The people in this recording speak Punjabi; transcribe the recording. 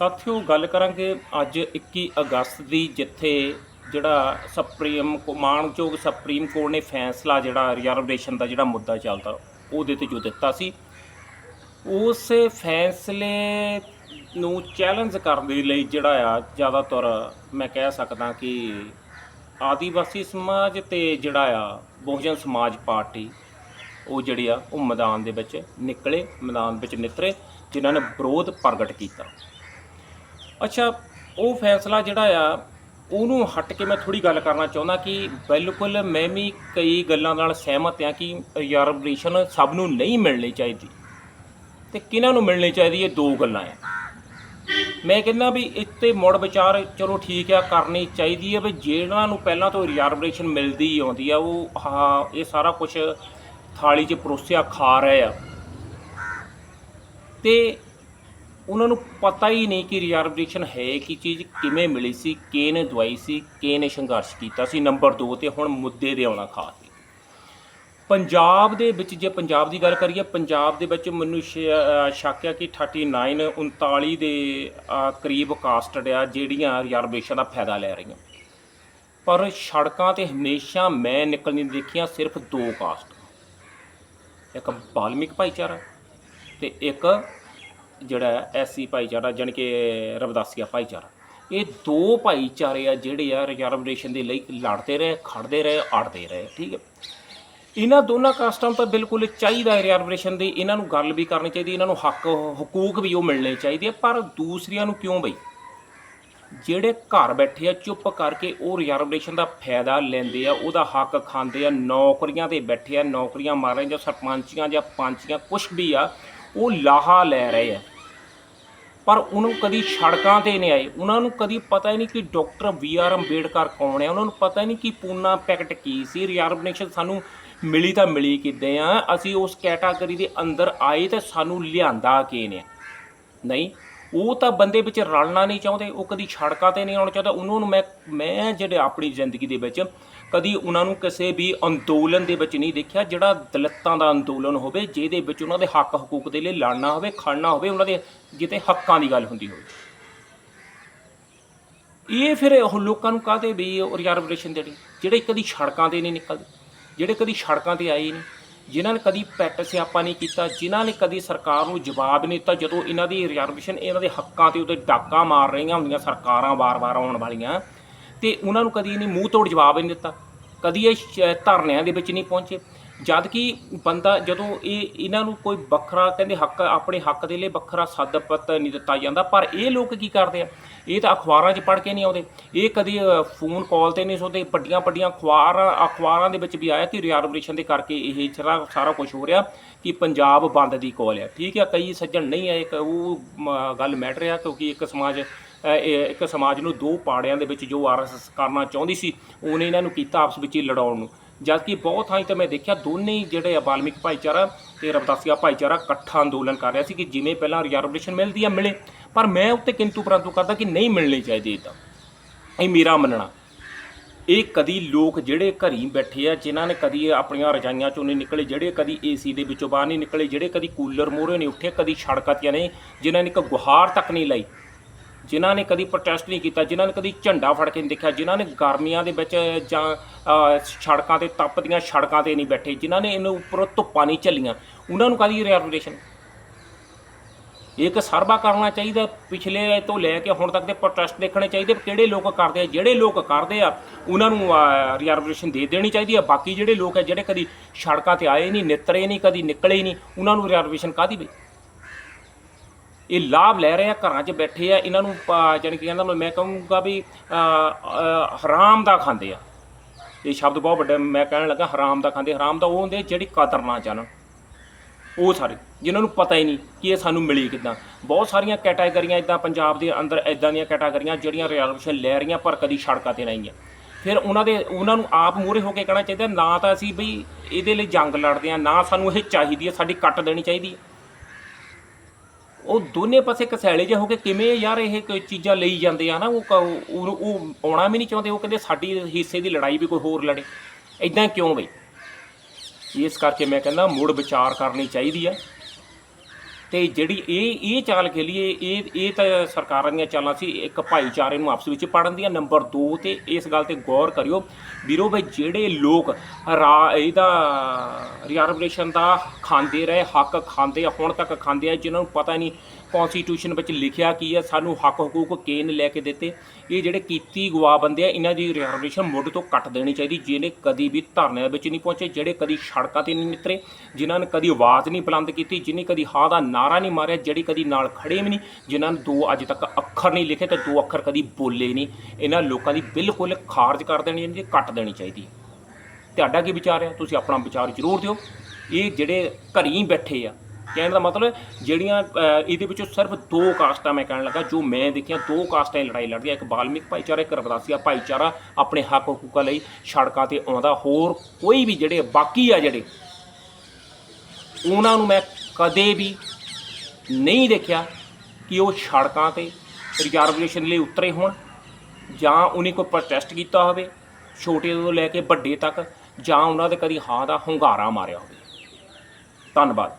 ਸਾਥੀਓ ਗੱਲ ਕਰਾਂਗੇ ਅੱਜ 21 ਅਗਸਤ ਦੀ, ਜਿੱਥੇ ਜਿਹੜਾ ਸੁਪਰੀਮ ਕੋ- ਮਾਣਯੋਗ ਸੁਪਰੀਮ ਕੋਰਟ ਨੇ ਫੈਸਲਾ ਜਿਹੜਾ ਰਿਜ਼ਰਵੇਸ਼ਨ ਦਾ ਜਿਹੜਾ ਮੁੱਦਾ ਚੱਲਦਾ, ਉਹਦੇ ਤੇ ਜੋ ਦਿੱਤਾ ਸੀ। ਉਸ ਫੈਸਲੇ ਨੂੰ ਚੈਲੰਜ ਕਰਨ ਦੇ ਲਈ ਜਿਹੜਾ ਆ, ਜ਼ਿਆਦਾਤਰ ਮੈਂ ਕਹਿ ਸਕਦਾ ਕਿ ਆਦੀਵਾਸੀ ਸਮਾਜ ਤੇ ਜਿਹੜਾ ਆ, ਬਹੁਜਨ ਸਮਾਜ ਪਾਰਟੀ, ਉਹ ਜਿਹੜੀ ਆ, ਉਹ ਮੈਦਾਨ ਦੇ ਵਿੱਚ ਨਿਕਲੇ, ਮੈਦਾਨ ਵਿੱਚ ਨਿਤਰੇ, ਜਿਨ੍ਹਾਂ ਨੇ ਵਿਰੋਧ ਪ੍ਰਗਟ ਕੀਤਾ। ਅੱਛਾ, ਉਹ ਫੈਸਲਾ ਜਿਹੜਾ ਆ, ਉਹਨੂੰ ਹਟ ਕੇ ਮੈਂ ਥੋੜੀ ਗੱਲ ਕਰਨਾ ਚਾਹੁੰਦਾ ਕਿ ਬਿਲਕੁਲ ਮੈਂ ਵੀ ਕਈ ਗੱਲਾਂ ਨਾਲ ਸਹਿਮਤ ਹਾਂ ਕਿ ਰਿਜ਼ਰਵੇਸ਼ਨ ਸਭ ਨੂੰ ਨਹੀਂ ਮਿਲਣੀ ਚਾਹੀਦੀ। ਤੇ ਕਿਹਨਾਂ ਨੂੰ ਮਿਲਣੀ ਚਾਹੀਦੀ ਇਹ ਦੋ ਗੱਲਾਂ ਆ। ਮੈਂ ਕਹਿੰਦਾ ਵੀ ਇੱਥੇ ਮੁੜ ਵਿਚਾਰ ਚਲੋ ਠੀਕ ਆ, ਕਰਨੀ ਚਾਹੀਦੀ ਹੈ ਵੀ ਜਿਹਨਾਂ ਨੂੰ ਪਹਿਲਾਂ ਤੋਂ ਰਿਜ਼ਰਵੇਸ਼ਨ ਮਿਲਦੀ ਆਉਂਦੀ ਆ, ਉਹ ਹਾਂ, ਇਹ ਸਾਰਾ ਕੁਝ ਥਾਲੀ 'ਚ ਪਰੋਸਿਆ ਖਾ ਰਹੇ ਆ। ਤੇ ਉਹਨਾਂ ਨੂੰ ਪਤਾ ਹੀ ਨਹੀਂ ਕਿ ਰਿਜ਼ਰਵੇਸ਼ਨ ਹੈ ਕੀ ਚੀਜ਼, ਕਿਵੇਂ ਮਿਲੀ ਸੀ, ਕਿਹਨੇ ਦਵਾਈ ਸੀ, ਕਿਹਨੇ ਸੰਘਰਸ਼ ਕੀਤਾ ਸੀ ਨੰਬਰ 2 ਤੇ ਹੁਣ ਮੁੱਦੇ ਦੇ ਆਉਣਾ ਖਾਸ ਪੰਜਾਬ ਦੇ ਵਿੱਚ ਜੇ ਪੰਜਾਬ ਦੀ ਗੱਲ ਕਰੀਏ, ਪੰਜਾਬ ਦੇ ਵਿੱਚ ਮੈਨੂੰ ਸ਼- ਸ਼ੱਕ ਹੈ ਕਿ 39 39 ਦੇ ਕਰੀਬ ਕਾਸਟਡ ਆ, ਜਿਹੜੀਆਂ ਰਿਜ਼ਰਵੇਸ਼ਨ ਦਾ ਫਾਇਦਾ ਲੈ ਰਹੀਆਂ। ਪਰ ਸੜਕਾਂ ਤੇ ਹਮੇਸ਼ਾ ਮੈਂ ਨਿਕਲਣੀ ਦੇਖੀਆਂ ਸਿਰਫ ਦੋ ਕਾਸਟ ਇੱਕ ਬਾਲਮਿਕ ਭਾਈਚਾਰਾ ਤੇ ਇੱਕ ਜਿਹੜਾ ਐਸੀ ਭਾਈਚਾਰਾ ਜਾਣੀ ਕਿ ਰਵਦਾਸੀਆ ਭਾਈਚਾਰਾ, ਇਹ ਦੋ ਭਾਈਚਾਰੇ ਆ ਜਿਹੜੇ ਆ ਰਿਜ਼ਰਵੇਸ਼ਨ ਦੇ ਲਈ ਲੜਦੇ ਰਹੇ, ਖੜਦੇ ਰਹੇ ਅੜਦੇ ਰਹੇ, ਠੀਕ ਹੈ। ਇਹਨਾਂ ਦੋਨਾਂ ਕਾਸਟਾਂ ਤਾਂ ਬਿਲਕੁਲ ਚਾਹੀਦਾ ਹੈ ਰਿਜ਼ਰਵੇਸ਼ਨ ਦੀ, ਇਹਨਾਂ ਨੂੰ ਗੱਲ ਵੀ ਕਰਨੀ ਚਾਹੀਦੀ, ਇਹਨਾਂ ਨੂੰ ਹੱਕ, ਹਕੂਕ ਵੀ ਉਹ ਮਿਲਣੇ ਚਾਹੀਦੇ ਆ, ਪਰ ਦੂਸਰਿਆਂ ਨੂੰ ਕਿਉਂ ਬਈ? ਜਿਹੜੇ ਘਰ ਬੈਠੇ ਆ, ਚੁੱਪ ਕਰਕੇ ਉਹ ਰਿਜ਼ਰਵੇਸ਼ਨ ਦਾ ਫਾਇਦਾ ਲੈਂਦੇ ਆ, ਉਹਦਾ ਹੱਕ ਖਾਂਦੇ ਆ, ਨੌਕਰੀਆਂ ਤੇ ਬੈਠੇ ਆ, ਨੌਕਰੀਆਂ ਮਾਰ ਰਹੇ ਜਾਂ ਸਰਪੰਚੀਆਂ ਜਾਂ ਪੰਚੀਆਂ, ਕੁਛ ਵੀ ਆ, ਉਹ ਲਾਹਾ ਲੈ ਰਹੇ ਆ। ਪਰ ਉਹਨੂੰ ਕਦੀ ਸੜਕਾਂ ਤੇ ਨਹੀਂ ਆਏ। ਉਹਨਾਂ ਨੂੰ ਕਦੀ ਪਤਾ ਹੀ ਨਹੀਂ ਕਿ ਡਾਕਟਰ ਵੀ ਆਰ ਅੰਬੇਡਕਰ ਕੌਣ ਹੈ। ਉਹਨਾਂ ਨੂੰ ਪਤਾ ਹੀ ਨਹੀਂ ਕਿ ਪੂਨਾ ਪੈਕਟ ਕੀ ਸੀ। ਰਿਜ਼ਰਵੇਸ਼ਨ ਸਾਨੂੰ ਮਿਲੀ ਤਾਂ ਮਿਲੀ ਕਿੱਦਾਂ ਆ। ਅਸੀਂ ਉਸ ਕੈਟਾਗਰੀ ਦੇ ਅੰਦਰ ਆਏ ਤਾਂ ਸਾਨੂੰ ਲਿਆਂਦਾ ਕੀ ਨੇ ਨਹੀਂ ਉਹ ਤਾਂ ਬੰਦੇ ਵਿੱਚ ਰਲਣਾ ਨਹੀਂ ਚਾਹੁੰਦੇ, ਉਹ ਕਦੀ ਸੜਕਾਂ ਤੇ ਨਹੀਂ ਆਉਣਾ ਚਾਹੁੰਦਾ। ਉਹਨਾਂ ਨੂੰ ਮੈਂ ਮੈਂ ਜਿਹੜੇ ਆਪਣੀ ਜ਼ਿੰਦਗੀ ਦੇ ਵਿੱਚ ਕਦੀ ਉਹਨਾਂ ਨੂੰ ਕਿਸੇ ਵੀ ਅੰਦੋਲਨ ਦੇ ਵਿੱਚ ਨਹੀਂ ਦੇਖਿਆ ਜਿਹੜਾ ਦਲਿਤਾਂ ਦਾ ਅੰਦੋਲਨ ਹੋਵੇ, ਜਿਹਦੇ ਵਿੱਚ ਉਹਨਾਂ ਦੇ ਹੱਕ ਹਕੂਕ ਦੇ ਲਈ ਲੜਨਾ ਹੋਵੇ, ਖੜਨਾ ਹੋਵੇ, ਉਹਨਾਂ ਦੇ ਜਿੱਤੇ ਹੱਕਾਂ ਦੀ ਗੱਲ ਹੁੰਦੀ ਹੋਵੇ। ਇਹ ਫਿਰ ਉਹ ਲੋਕਾਂ ਨੂੰ ਕਾਹਦੇ ਵੀ ਉਹ ਰਿਜ਼ਰਵੇਸ਼ਨ ਦੇਣੀ? ਜਿਹੜੇ ਕਦੀ ਸੜਕਾਂ ਤੇ ਨਹੀਂ ਨਿਕਲਦੇ, ਜਿਹੜੇ ਕਦੀ ਸੜਕਾਂ ਤੇ ਆਏ ਨਹੀਂ। ਜਿਨ੍ਹਾਂ ਨੇ ਕਦੀ ਪੈਟ ਸਿਆਪਾ ਨਹੀਂ ਕੀਤਾ, ਜਿਨ੍ਹਾਂ ਨੇ ਕਦੀ ਸਰਕਾਰ ਨੂੰ ਜਵਾਬ ਨਹੀਂ ਦਿੱਤਾ, ਜਦੋਂ ਇਹਨਾਂ ਦੀ ਰਿਜ਼ਰਵੇਸ਼ਨ ਇਹਨਾਂ ਦੇ ਹੱਕਾਂ ਤੇ ਉੱਤੇ ਡਾਕਾ ਮਾਰ ਰਹੀਆਂ ਹੁੰਦੀਆਂ ਸਰਕਾਰਾਂ ਵਾਰ-ਵਾਰ ਆਉਣ ਵਾਲੀਆਂ, ਤੇ ਉਹਨਾਂ ਨੂੰ ਕਦੀ ਨਹੀਂ ਮੂੰਹ ਤੋੜ ਜਵਾਬ ਨਹੀਂ ਦਿੱਤਾ। ਕਦੀ ਇਹ ਧਰਨਿਆਂ ਦੇ ਵਿੱਚ ਨਹੀਂ ਪਹੁੰਚੇ। ਜਦ ਕਿ ਬੰਦਾ ਜਦੋਂ ਇਹ ਇਹਨਾਂ ਨੂੰ ਕੋਈ ਵੱਖਰਾ ਕਹਿੰਦੇ ਹੱਕ ਆਪਣੇ ਹੱਕ ਦੇ ਲਈ ਵੱਖਰਾ ਸੱਦ ਪੱਤ ਨਹੀਂ ਦਿੱਤਾ ਜਾਂਦਾ ਪਰ ਇਹ ਲੋਕ ਕੀ ਕਰਦੇ ਆ? ਇਹ ਤਾਂ ਅਖਬਾਰਾਂ 'ਚ ਪੜ੍ਹ ਕੇ ਨਹੀਂ ਆਉਂਦੇ। ਇਹ ਕਦੀ ਫੋਨ ਕਾਲ ਤੇ ਨਹੀਂ ਸੁਣਦੇ। ਵੱਡੀਆਂ ਵੱਡੀਆਂ ਅਖਬਾਰਾਂ ਅਖਬਾਰਾਂ ਦੇ ਵਿੱਚ ਵੀ ਆਇਆ ਕਿ ਰਿਜ਼ਰਵੇਸ਼ਨ ਦੇ ਕਰਕੇ ਇਹ ਸਾਰਾ ਸਾਰਾ ਕੁਝ ਹੋ ਰਿਹਾ ਕਿ ਪੰਜਾਬ ਬੰਦ ਦੀ ਕਾਲ ਹੈ ਠੀਕ ਹੈ ਕਈ ਸੱਜਣ ਨਹੀਂ ਆਏ ਕ- ਉਹ ਮ, ਗੱਲ ਮੈਟਰ ਆ ਕਿਉਂਕਿ ਇੱਕ ਸਮਾਜ ਇੱਕ ਸਮਾਜ ਨੂੰ ਦੋ ਪਾੜਿਆਂ ਦੇ ਵਿੱਚ ਜੋ ਆਰਐਸਐਸ ਕਰਨਾ ਚਾਹੁੰਦੀ ਸੀ ਉਹਨੇ ਇਹਨਾਂ ਨੂੰ ਕੀਤਾ ਆਪਸ ਵਿੱਚ ਹੀ ਲੜਾਉਣ ਨੂੰ। ਜਦਕਿ ਬਹੁਤ ਥਾਈਂ ਤੇ ਮੈਂ ਦੇਖਿਆ ਦੋਨੇ ਹੀ ਜਿਹੜੇ ਆ ਬਾਲਮਿਕ ਭਾਈਚਾਰਾ ਤੇ ਰਵਦਾਸੀਆ ਭਾਈਚਾਰਾ ਇਕੱਠਾ ਅੰਦੋਲਨ ਕਰ ਰਿਹਾ ਸੀ ਕਿ ਜਿਵੇਂ ਪਹਿਲਾਂ ਰਿਜ਼ਰਵੇਸ਼ਨ ਮਿਲਦੀ ਆ, ਮਿਲੇ। ਪਰ ਮੈਂ ਉੱਤੇ ਕਿੰਤੂ ਪਰੰਤੂ ਕਰਦਾ ਕਿ ਨਹੀਂ ਮਿਲਣੀ ਚਾਹੀਦੀ ਇਦਾਂ ਇਹ ਮੇਰਾ ਮੰਨਣਾ। ਇਹ ਕਦੀ ਲੋਕ ਜਿਹੜੇ ਘਰੀ ਬੈਠੇ ਆ, ਜਿਨ੍ਹਾਂ ਨੇ ਕਦੀ ਆਪਣੀਆਂ ਰਜਾਈਆਂ ਚੋਂ ਨਹੀਂ ਨਿਕਲੇ, ਜਿਹੜੇ ਕਦੀ ਏਸੀ ਦੇ ਵਿੱਚੋਂ ਬਾਹਰ ਨਹੀਂ ਨਿਕਲੇ, ਜਿਹੜੇ ਕਦੀ ਕੂਲਰ ਮੂਹਰੇ ਨਹੀਂ ਉੱਠੇ, ਕਦੀ ਸੜਕਾਂ ਤੇ ਨਹੀਂ, ਜਿਨ੍ਹਾਂ ਨੇ ਇੱਕ ਗੁਹਾਰ ਤੱਕ ਨਹੀਂ ਲਾਈ ਜਿਨ੍ਹਾਂ ਨੇ ਕਦੀ ਪ੍ਰੋਟੈਸਟ ਨਹੀਂ ਕੀਤਾ, ਜਿਨ੍ਹਾਂ ਨੇ ਕਦੀ ਝੰਡਾ ਫੜ ਕੇ ਨਹੀਂ ਦੇਖਿਆ, ਜਿਨ੍ਹਾਂ ਨੇ ਗਰਮੀਆਂ ਦੇ ਵਿੱਚ ਜਾਂ ਸੜਕਾਂ ਤੇ ਤਪਦੀਆਂ ਸੜਕਾਂ ਤੇ ਨਹੀਂ ਬੈਠੇ, ਜਿਨ੍ਹਾਂ ਨੇ ਇਹਨੂੰ ਉੱਪਰੋਂ ਧੁੱਪਾਂ ਨਹੀਂ ਝੱਲੀਆਂ, ਉਹਨਾਂ ਨੂੰ ਕਾਦੀ ਰਿਜ਼ਰਵੇਸ਼ਨ ਇੱਕ ਸਰਵਾ ਕਰਨਾ ਚਾਹੀਦਾ, ਪਿਛਲੇ ਤੋਂ ਲੈ ਕੇ ਹੁਣ ਤੱਕ ਦੇ ਪ੍ਰੋਟੈਸਟ ਦੇਖਣੇ ਚਾਹੀਦੇ ਕਿਹੜੇ ਲੋਕ ਕਰਦੇ ਆ, ਜਿਹੜੇ ਲੋਕ ਕਰਦੇ ਆ, ਉਹਨਾਂ ਨੂੰ ਰਿਜ਼ਰਵੇਸ਼ਨ ਦੇ ਦੇਣੀ ਚਾਹੀਦੀ ਆ, ਬਾਕੀ ਜਿਹੜੇ ਲੋਕ ਆ, ਜਿਹੜੇ ਕਦੀ ਸੜਕਾਂ ਤੇ ਆਏ ਨਹੀਂ, ਨਿਤਰੇ ਨਹੀਂ, ਕਦੀ ਨਿਕਲੇ ਨਹੀਂ, ਉਹਨਾਂ ਨੂੰ ਰਿਜ਼ਰਵੇਸ਼ਨ ਕਾਦੀ ਬਈ? ਇਹ ਲਾਭ ਲੈ ਰਹੇ ਆ ਘਰਾਂ 'ਚ ਬੈਠੇ ਆ ਇਹਨਾਂ ਨੂੰ ਅਹ, ਜਾਣੀ ਕਿ ਕਹਿੰਦਾ ਮੈਂ ਕਹੂੰਗਾ ਵੀ ਹਰਾਮ ਦਾ ਖਾਂਦੇ ਆ। ਇਹ ਸ਼ਬਦ ਬਹੁਤ ਵੱਡਾ ਮੈਂ ਕਹਿਣ ਲੱਗਾ ਹਰਾਮ ਦਾ ਖਾਂਦੇ ਹਰਾਮ ਦਾ ਉਹ ਹੁੰਦੇ ਜਿਹੜੀ ਕਦਰ ਨਾ ਜਾਣਨ। ਉਹ ਸਾਰੇ ਜਿਨ੍ਹਾਂ ਨੂੰ ਪਤਾ ਹੀ ਨਹੀਂ ਕਿ ਇਹ ਸਾਨੂੰ ਮਿਲੀ ਕਿੱਦਾਂ। ਬਹੁਤ ਸਾਰੀਆਂ ਕੈਟਾਗਰੀਆਂ ਇਦਾਂ ਪੰਜਾਬ ਦੇ ਅੰਦਰ ਇਦਾਂ ਦੀਆਂ ਕੈਟਾਗਰੀਆਂ ਜਿਹੜੀਆਂ ਰਿਜ਼ਰਵੇਸ਼ਨ ਲੈ ਰਹੀਆਂ ਪਰ ਕਦੀ ਸੜਕਾਂ ਤੇ ਨਹੀਂ ਆ। ਫਿਰ ਉਹਨਾਂ ਦੇ ਉਹਨਾਂ ਨੂੰ ਆਪ ਮੂਹਰੇ ਹੋ ਕੇ ਕਹਿਣਾ ਚਾਹੀਦਾ ਨਾ ਤਾਂ ਅਸੀਂ ਬਈ ਇਹਦੇ ਲਈ ਜੰਗ ਲੜਦੇ ਆ ਨਾ ਸਾਨੂੰ ਇਹ ਚਾਹੀਦੀ ਹੈ ਸਾਡੀ ਕੱਟ ਦੇਣੀ ਚਾਹੀਦੀ ਹੈ ਉਹ ਦੋਨੇ ਪਾਸੇ ਕਸੈਲੇ ਜਿਹੇ ਹੋ ਕੇ ਕਿਵੇਂ ਯਾਰ ਇਹ ਕੋਈ ਚੀਜ਼ਾਂ ਲਈ ਜਾਂਦੇ ਆ ਨਾ, ਉਹ ਕ- ਉਹ ਉਹ ਆਉਣਾ ਵੀ ਨਹੀਂ ਚਾਹੁੰਦੇ, ਉਹ ਕਹਿੰਦੇ ਸਾਡੀ ਹਿੱਸੇ ਦੀ ਲੜਾਈ ਵੀ ਕੋਈ ਹੋਰ ਲੜੇ। ਇਦਾਂ ਕਿਉਂ ਬਈ? ਇਸ ਕਰਕੇ ਮੈਂ ਕਹਿੰਦਾ ਮੁੜ ਵਿਚਾਰ ਕਰਨੀ ਚਾਹੀਦੀ ਆ। ਤੇ ਜਿਹੜੀ ਇਹ ਇਹ ਚਾਲ ਖੇਲੀਏ, ਇਹ ਇਹ ਤਾਂ ਸਰਕਾਰਾਂ ਦੀਆਂ ਚਾਲਾਂ ਸੀ, ਇੱਕ ਭਾਈਚਾਰੇ ਨੂੰ ਆਪਸ ਵਿੱਚ ਪੜਨ ਦੀਆਂ। ਨੰਬਰ 2 ਤੇ ਇਸ ਗੱਲ ਤੇ ਗੌਰ ਕਰਿਓ, ਵੀਰੋ ਬਈ ਜਿਹੜੇ ਲੋਕ ਰਾ, ਇਹਦਾ ਰਿਜ਼ਰਵੇਸ਼ਨ ਦਾ ਖਾਂਦੇ ਰਹੇ, ਹੱਕ ਖਾਂਦੇ ਆ, ਹੁਣ ਤੱਕ ਖਾਂਦੇ ਆ, ਜਿਨ੍ਹਾਂ ਨੂੰ ਪਤਾ ਨਹੀਂ ਕਨਸਟੀਟਿਊਸ਼ਨ ਵਿੱਚ ਲਿਖਿਆ ਕੀ ਹੈ ਸਾਨੂੰ ਹੱਕ ਹਕੂਕ ਕੇਨ ਲੈ ਕੇ ਦਿੱਤੇ? ਇਹ ਜਿਹੜੇ ਕੀਤੀ ਗਵਾ ਬੰਦੇ ਆ, ਇਹਨਾਂ ਦੀ ਰਿਜ਼ਰਵੇਸ਼ਨ ਮੁੱਢ ਤੋਂ ਕੱਟ ਦੇਣੀ ਚਾਹੀਦੀ, ਜਿਹਨੇ ਕਦੀ ਵੀ ਧਰਨੇ ਵਿੱਚ ਨਹੀਂ ਪਹੁੰਚੇ, ਜਿਹੜੇ ਕਦੀ ਸੜਕਾਂ ਤੇ ਨਹੀਂ ਨਿਤਰੇ, ਜਿਨ੍ਹਾਂ ਨੇ ਕਦੀ ਆਵਾਜ਼ ਨਹੀਂ ਬੁਲੰਦ ਕੀਤੀ ਜਿਨੇ ਕਦੀ ਹਾਂ ਦਾ ਨਾਰਾ ਨਹੀਂ ਮਾਰਿਆ, ਜਿਹੜੀ ਕਦੀ ਨਾਲ ਖੜੇ ਵੀ ਨਹੀਂ, ਜਿਨ੍ਹਾਂ ਨੇ ਦੋ ਅੱਜ ਤੱਕ ਅੱਖਰ ਨਹੀਂ ਲਿਖੇ ਤੇ ਦੋ ਅੱਖਰ ਕਦੀ ਬੋਲੇ ਨਹੀਂ, ਇਹਨਾਂ ਲੋਕਾਂ ਦੀ ਬਿਲਕੁਲ ਖਾਰਜ ਕਰ ਦੇਣੀ ਚਾਹੀਦੀ ਕੱਟ ਦੇਣੀ ਚਾਹੀਦੀ। ਤੁਹਾਡਾ ਕੀ ਵਿਚਾਰ ਹੈ ਤੁਸੀਂ ਆਪਣਾ ਵਿਚਾਰ ਜ਼ਰੂਰ ਦਿਓ। ਇਹ ਜਿਹੜੇ ਘਰੀ ਬੈਠੇ ਆ ਕਹਿਣ ਦਾ ਮਤਲਬ ਜਿਹੜੀਆਂ ਇਹਦੇ ਵਿੱਚੋਂ ਸਿਰਫ ਦੋ ਕਾਸਟਾਂ ਮੈਂ ਕਹਿਣ ਲੱਗਾ, ਜੋ ਮੈਂ ਦੇਖੀਆਂ, ਦੋ ਕਾਸਟਾਂ ਦੀ ਲੜਾਈ ਲੜਦੀਆਂ ਇੱਕ ਬਾਲਮਿਕ ਭਾਈਚਾਰਾ, ਇੱਕ ਰਵਦਾਸੀਆ ਭਾਈਚਾਰਾ ਆਪਣੇ ਹੱਕ ਹਕੂਕਾਂ ਲਈ ਸੜਕਾਂ ਤੇ ਆਉਂਦਾ। ਹੋਰ ਕੋਈ ਵੀ ਜਿਹੜੇ ਬਾਕੀ ਆ ਜਿਹੜੇ, ਉਹਨਾਂ ਨੂੰ ਮੈਂ ਕਦੇ ਵੀ ਨਹੀਂ ਦੇਖਿਆ ਕਿ ਉਹ ਸੜਕਾਂ ਤੇ ਰਿਜ਼ਰਵੇਸ਼ਨ ਲਈ ਉਤਰੇ ਹੋਣ, ਜਾਂ ਉਹਨੇ ਕੋਈ ਪ੍ਰੋਟੈਸਟ ਕੀਤਾ ਹੋਵੇ, ਛੋਟੇ ਤੋਂ ਲੈ ਕੇ ਵੱਡੇ ਤੱਕ, ਜਾਂ ਉਹਨਾਂ ਦੇ ਕਦੀ ਹਾਂ ਦਾ ਹੁੰਗਾਰਾ ਮਾਰਿਆ ਹੋਵੇ। ਧੰਨਵਾਦ।